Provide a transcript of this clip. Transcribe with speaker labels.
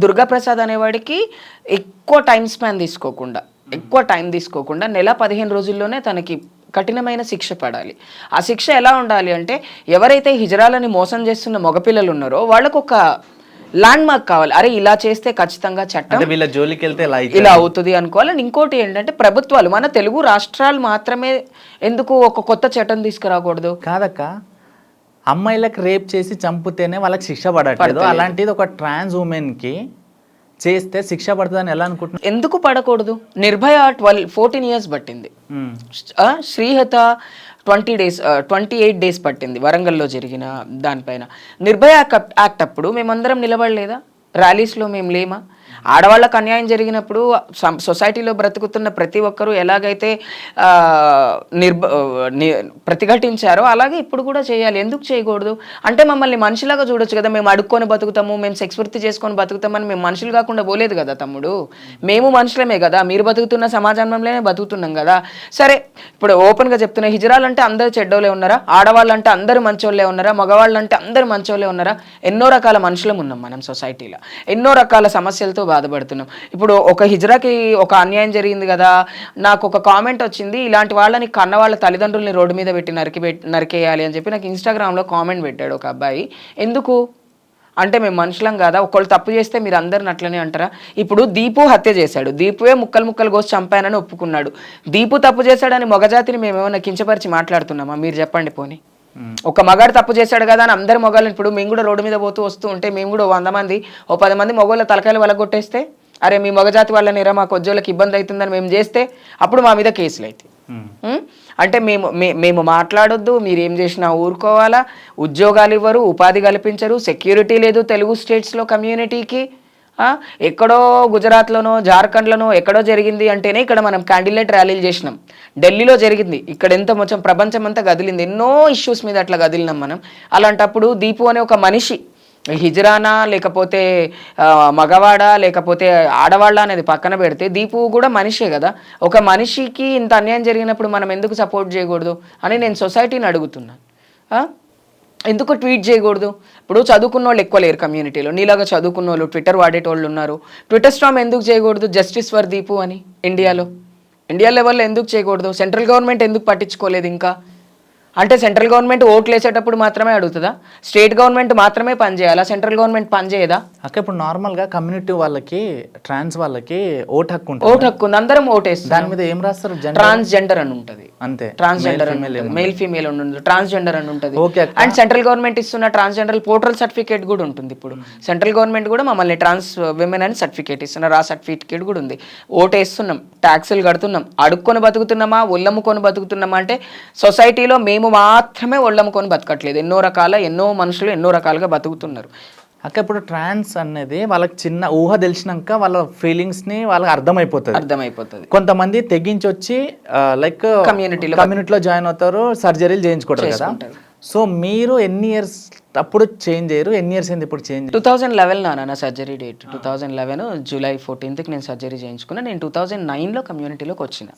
Speaker 1: దుర్గాప్రసాద్ అనేవాడికి ఎక్కువ time span తీసుకోకుండా ఎక్కువ టైం తీసుకోకుండా నెల పదిహేను రోజుల్లోనే తనకి కఠినమైన శిక్ష పడాలి. ఆ శిక్ష ఎలా ఉండాలి అంటే ఎవరైతే హిజరాలని మోసం చేస్తున్న మగపిల్లలు ఉన్నారో వాళ్ళకు ఒక ల్యాండ్ మార్క్ కావాలి. అరే ఇలా చేస్తే ఖచ్చితంగా చట్టం
Speaker 2: అంటే వీళ్ళ జోలికి వెళ్తే ఇలా
Speaker 1: అవుతుంది అనుకోవాలి. అండ్ ఇంకోటి ఏంటంటే ప్రభుత్వాలు మన తెలుగు రాష్ట్రాలు మాత్రమే ఎందుకు ఒక కొత్త చట్టం తీసుకురాకూడదు?
Speaker 2: కాదక్క. అమ్మాయిలకు రేప్ చేసి చంపితేనే వాళ్ళకి శిక్ష పడట్లేదు. అలాంటిది ఒక ట్రాన్స్ ఉమెన్కి చేస్తే శిక్ష పడుతుందని ఎలా అనుకుంటున్నా
Speaker 1: ఎందుకు పడకూడదు? నిర్భయ ట్వెల్వ్ ఫోర్టీన్ ఇయర్స్ పట్టింది. శ్రీహత twenty days twenty eight days పట్టింది వరంగల్లో జరిగిన దానిపైన. నిర్భయ యాక్ట్ అప్పుడు మేమందరం నిలబడలేదా? ర్యాలీస్లో మేము లేమా? ఆడవాళ్ళకు అన్యాయం జరిగినప్పుడు సొసైటీలో బ్రతుకుతున్న ప్రతి ఒక్కరూ ఎలాగైతే నిర్భ ని- ప్రతిఘటించారో అలాగే ఇప్పుడు కూడా చేయాలి. ఎందుకు చేయకూడదు? అంటే మమ్మల్ని మనుషులాగా చూడొచ్చు కదా. మేము అడుక్కొని బతుకుతాము మేము సెక్స్ వృత్తి చేసుకొని బతుకుతామని మేము మనుషులు కాకుండా పోలేదు కదా తమ్ముడు. మేము మనుషులమే కదా. మీరు బతుకుతున్న సమాజంలోనే బతుకుతున్నాం కదా. సరే ఇప్పుడు ఓపెన్గా చెప్తున్నా. హిజరాలంటే అందరూ అందరు చెడ్డోళ్ళే ఉన్నారా? ఆడవాళ్ళు అంటే మంచోళ్ళే ఉన్నారా? మగవాళ్ళు అంటే అందరూ మంచోళ్ళే ఉన్నారా? ఎన్నో రకాల మనుషులం ఉన్నాం మనం సొసైటీలో. ఎన్నో రకాల సమస్యలతో బాధపడుతున్నాం. ఇప్పుడు ఒక హిజ్రాకి ఒక అన్యాయం జరిగింది కదా నాకు ఒక కామెంట్ వచ్చింది ఇలాంటి వాళ్ళని కన్న వాళ్ళ తల్లిదండ్రుల్ని రోడ్డు మీద పెట్టి నరికి నరికేయాలి అని చెప్పి నాకు ఇన్స్టాగ్రామ్లో కామెంట్ పెట్టాడు ఒక అబ్బాయి. ఎందుకు? అంటే మేము మనుషులం కదా? ఒకళ్ళు తప్పు చేస్తే మీరు అందరిని అట్లనే అంటారా? ఇప్పుడు దీపు హత్య చేశాడు. దీపువే ముక్కలు ముక్కలు కోసి చంపానని ఒప్పుకున్నాడు. దీపు తప్పు చేశాడని మొగజాతిని మేమేమైనా కించపరిచి మాట్లాడుతున్నామా? మీరు చెప్పండి పోనీ. ఒక మగాడు తప్పు చేశాడు కదా అని అందరి మొగాళ్ళు ఇప్పుడు మేము కూడా రోడ్డు మీద పోతూ వస్తూ ఉంటే మేము కూడా వంద మంది ఓ పది మంది మొగోళ్ళ తలకాయలు వలగొట్టేస్తే అరే మీ మగజాతి వాళ్ళనిరా మా కొజ్జోళ్ళకి ఇబ్బంది అవుతుందని మేము చేస్తే అప్పుడు మా మీద కేసులు అవుతాయి? అంటే మేము మేము మాట్లాడొద్దు మీరు ఏం చేసినా ఊరుకోవాలా ఉద్యోగాలు ఇవ్వరు ఉపాధి కల్పించరు సెక్యూరిటీ లేదు తెలుగు స్టేట్స్లో కమ్యూనిటీకి? ఎక్కడో గుజరాత్లోనో జార్ఖండ్లోనో ఎక్కడో జరిగింది అంటేనే ఇక్కడ మనం క్యాండిడేట్ ర్యాలీలు చేసినాం. ఢిల్లీలో జరిగింది. ఇక్కడ ఎంత మొత్తం ప్రపంచం అంతా కదిలింది. ఎన్నో ఇష్యూస్ మీద అట్లా కదిలినాం మనం. అలాంటప్పుడు దీపు అనే ఒక మనిషి హిజరానా లేకపోతే మగవాడ లేకపోతే ఆడవాళ్ళ అనేది పక్కన పెడితే దీపు కూడా మనిషే కదా. ఒక మనిషికి ఇంత అన్యాయం జరిగినప్పుడు మనం ఎందుకు సపోర్ట్ చేయకూడదు అని నేను సొసైటీని అడుగుతున్నాను ఎందుకు ట్వీట్ చేయకూడదు? ఇప్పుడు చదువుకున్న వాళ్ళు ఎక్కువ లేరు కమ్యూనిటీలో. నీలాగా చదువుకున్న వాళ్ళు ట్విట్టర్ వాడేటోళ్ళు ఉన్నారు. ట్విట్టర్ స్ట్రామ్ ఎందుకు చేయకూడదు? జస్టిస్ ఫర్ దీపు అని. ఇండియాలో. ఇండియా లెవెల్లో ఎందుకు చేయకూడదు? సెంట్రల్ గవర్నమెంట్ ఎందుకు పట్టించుకోలేదు ఇంకా? అంటే సెంట్రల్ గవర్నమెంట్ ఓట్లు వేసేటప్పుడు మాత్రమే అడుగుతుందా? స్టేట్ గవర్నమెంట్ మాత్రమే పనిచేయాలా సెంట్రల్ గవర్నమెంట్ పనిచేయదా
Speaker 2: అక్క ఇప్పుడు నార్మల్గా కమ్యూనిటీ వాళ్ళకి ట్రాన్స్ వాళ్ళకి ఓట్ హక్కు ఉంటుంది?
Speaker 1: ఓటు హక్కు ఉంది. అందరం ఓటేస్తాం
Speaker 2: దాని మీద ఏం రాస్తారు? జెండర్
Speaker 1: ట్రాన్స్జెండర్ అని ఉంటుంది.
Speaker 2: అంతే.
Speaker 1: ట్రాన్స్జెండర్ అని మెయిల్ ఫీమేల్ ఉంటుంది. ట్రాన్స్జెండర్ అని ఉంటుంది. అండ్ సెంట్రల్ గవర్నమెంట్ ఇస్తున్న ట్రాన్స్జెండర్ పోర్టల్ సర్టిఫికేట్ కూడా ఉంటుంది ఇప్పుడు. సెంట్రల్ గవర్నమెంట్ కూడా మమ్మల్ని ట్రాన్స్ విమెన్ అని సర్టిఫికేట్ ఇస్తున్నారు. ఆ సర్టిఫికేట్ కూడా ఉంది. ఓటు వేస్తున్నాం ట్యాక్సులు కడుతున్నాం. అడుక్కొని బతుకుతున్నామా? ఒళ్ళమ్ముకొని బతుకుతున్నామా? అంటే సొసైటీలో మేము మాత్రమే ఒళ్ళమ్ముకొని బతకట్లేదు. ఎన్నో రకాల ఎన్నో మనుషులు ఎన్నో రకాలుగా బతుకుతున్నారు.
Speaker 2: అక్క ఇప్పుడు ట్రాన్స్ అనేది వాళ్ళకి చిన్న ఊహ తెలిసినాక వాళ్ళ ఫీలింగ్స్ని వాళ్ళకి అర్థమైపోతుంది.
Speaker 1: అర్థమైపోతుంది.
Speaker 2: కొంతమంది తెగించి వచ్చి లైక్
Speaker 1: Community లో
Speaker 2: కమ్యూనిటీలో జాయిన్ అవుతారు సర్జరీలు చేయించుకుంటారు కదా. సో మీరు ఎన్ని ఇయర్స్ అప్పుడు చేంజ్ అయ్యారు ఎన్ని ఇయర్స్ అయింది ఇప్పుడు చేంజ్
Speaker 1: టూ థౌజండ్ లెవెన్ నా surgery date two thousand eleven July ఫోర్టీన్త్కి నేను సర్జరీ చేయించుకున్నా. నేను టూ థౌజండ్ నైన్లో కమ్యూనిటీలోకి వచ్చిన.